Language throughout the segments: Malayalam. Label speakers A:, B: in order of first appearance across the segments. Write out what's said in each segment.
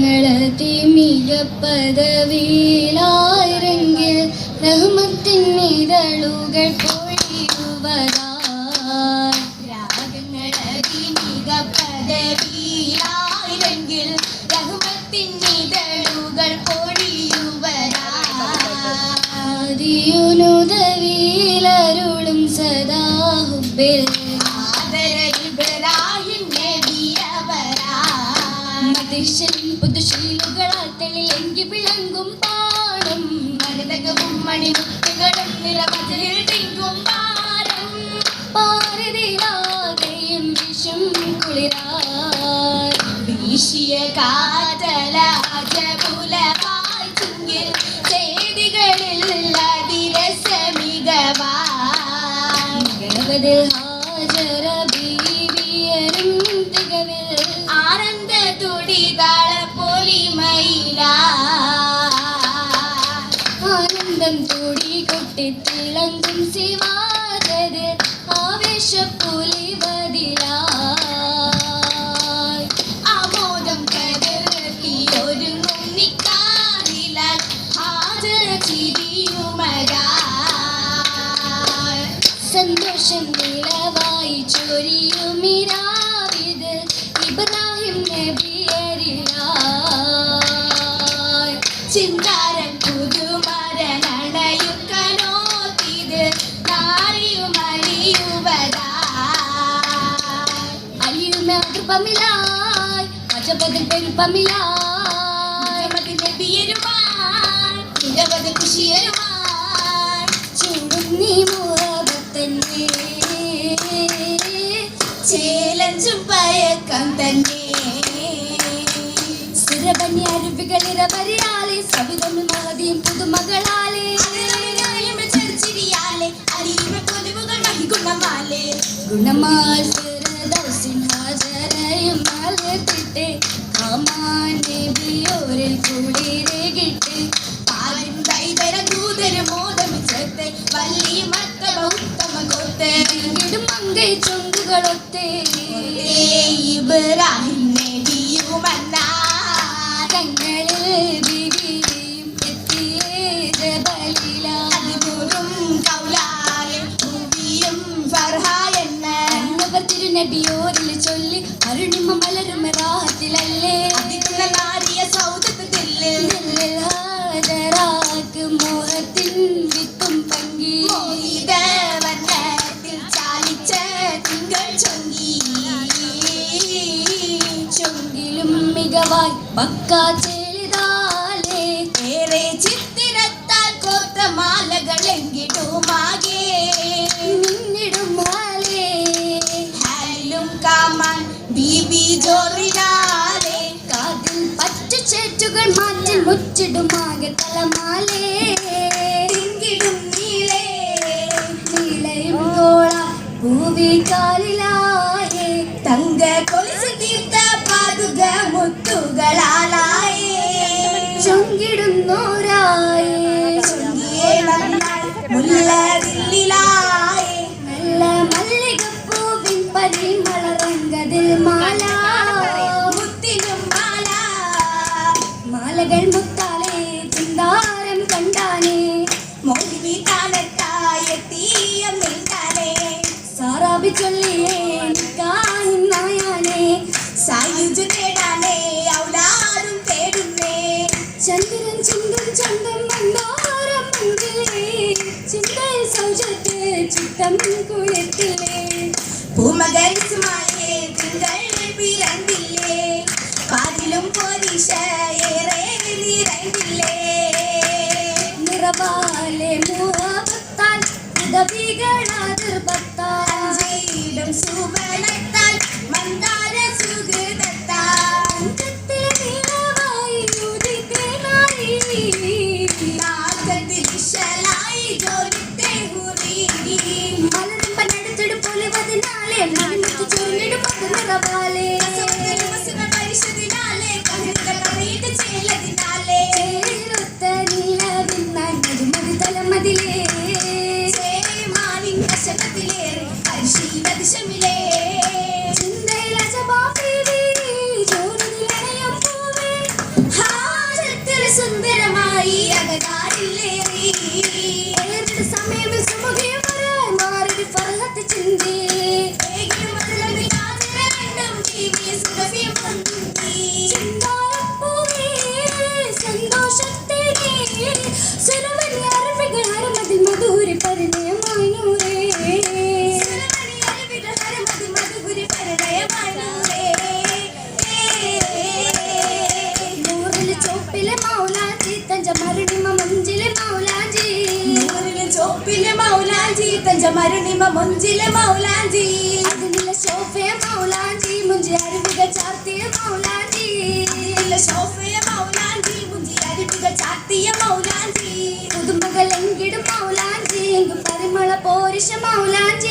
A: രാഗങ്ങളതിമിക പദവിയിലായിരെങ്കിൽ റഹ്മത്തിൻ ഇതളുകൾ പൊഴിയുവതായി.
B: രാഗങ്ങളതിമിക പദവിയിലായിരെങ്കിൽ റഹ്മത്തിൻ ഇതളുകൾ പൊഴിയുവരാ
A: ആദിയുനുദവിയിലരുളും സദാഹുബിൽ പുതുശീലുകളാൽ തെളിലെങ്കി വിളങ്ങും പാടും.
B: മരതകവും മണിമുത്തുകളും നിലമതിൽ തിങ്കും പാരം.
A: പാരതിലാകെയും വിഷും കുളിരായി
B: വീശിയ കാതലാജകുലമായി ചുങ്കിൽ ചെയ്തികളിൽ അതിരസമികവാൻ.
A: ഗവതിൽ
B: ആനന്ദം
A: കൂടി കൊട്ടിത്തിളങ്ങും ശിവാജതിൽ ആവേശപ്പുലിവതിലായി.
B: ആമോദം കതിർത്തി ഒരുങ്ങും നിക്കാറില ഹാജര ചിരിയുമരാ
A: സന്തോഷം നിലവായി ചൊരിയുമിരാവിത് കൃപമിലായി അജപതിൽ പെരുപ്പമിലായി.
B: നിരവധി നബിയരുമാൻ നിരവധി കുഷിയരുമാൻ
A: ചൂടും നീ മുഹബത്തന്നെ
B: ചേലഞ്ചും പയക്കം തന്നെ
A: സ്ഥിരപന്യ അരുവികളിരവരിയാലെ സവിതമി മഹതിയും പുതുമകളാലെ. ഗുണമാൽ
B: ഇബ്രാഹിം അതിനൂറും കൗലാലെ ഭൂമിയും ഫർഹായെന്ന
A: തിരുനബിയോരിൽ ചൊല്ലി അരുണിമ മലരും റാഹത്തിലല്ലേ പക്കാ ചെളിതാലേ
B: ഏറെ ചിത്തിരത്താൽ കോർത്ത മാലകളെങ്കിടുമാകെ
A: നിന്നിടും
B: ഹാലും കാമാൻ ബീബി ജോറിനാലെ.
A: കാതിൽ പറ്റു ചേറ്റുകൾ മാറ്റി മുച്ചിടുമാകെ തലമാലേ.
B: തിങ്കിടും
A: ചൊങ്കിടുന്നോരായേ.
B: ചൊങ്കിയേ
A: silver.
B: മരുണിമ മുഞ്ചിലെ മൗലാഞ്ചി.
A: അതിനുള്ള ശോഫയ മൗലാഞ്ചി. മുഞ്ചി അരുവിക ചാർത്തിയ മൗലാഞ്ചി.
B: ശോഫയ മൗലാഞ്ചി. മുഞ്ചി അരുവിക ചാർത്തിയ മൗലാഞ്ചി.
A: പുതുമകൾ എങ്കിടും മൗലാഞ്ചി. എങ്കും പരിമള പോരുഷ മൗലാഞ്ചി.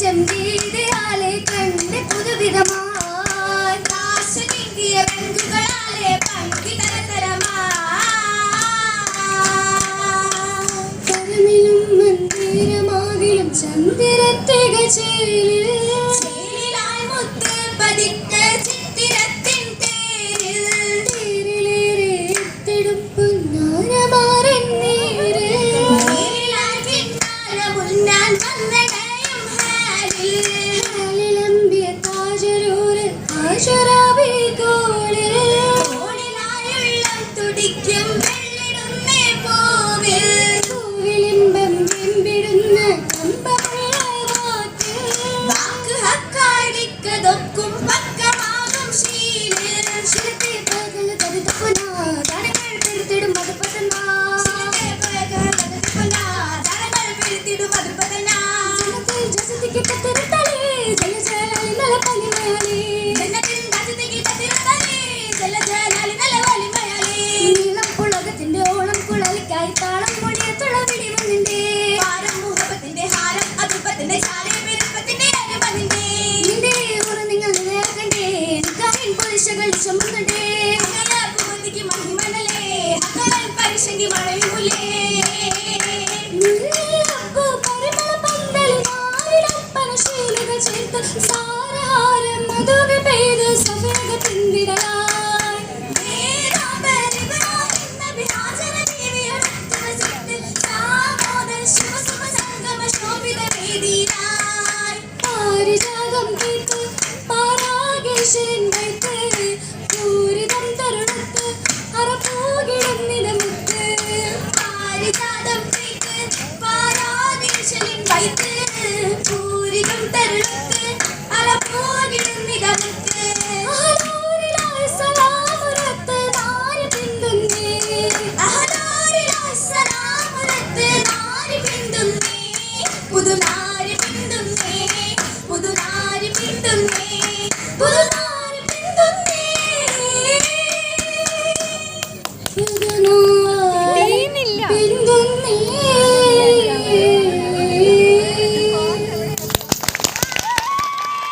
A: ചെമ്പീടെ ആളെ കണ്ട് പുതുവിധമാ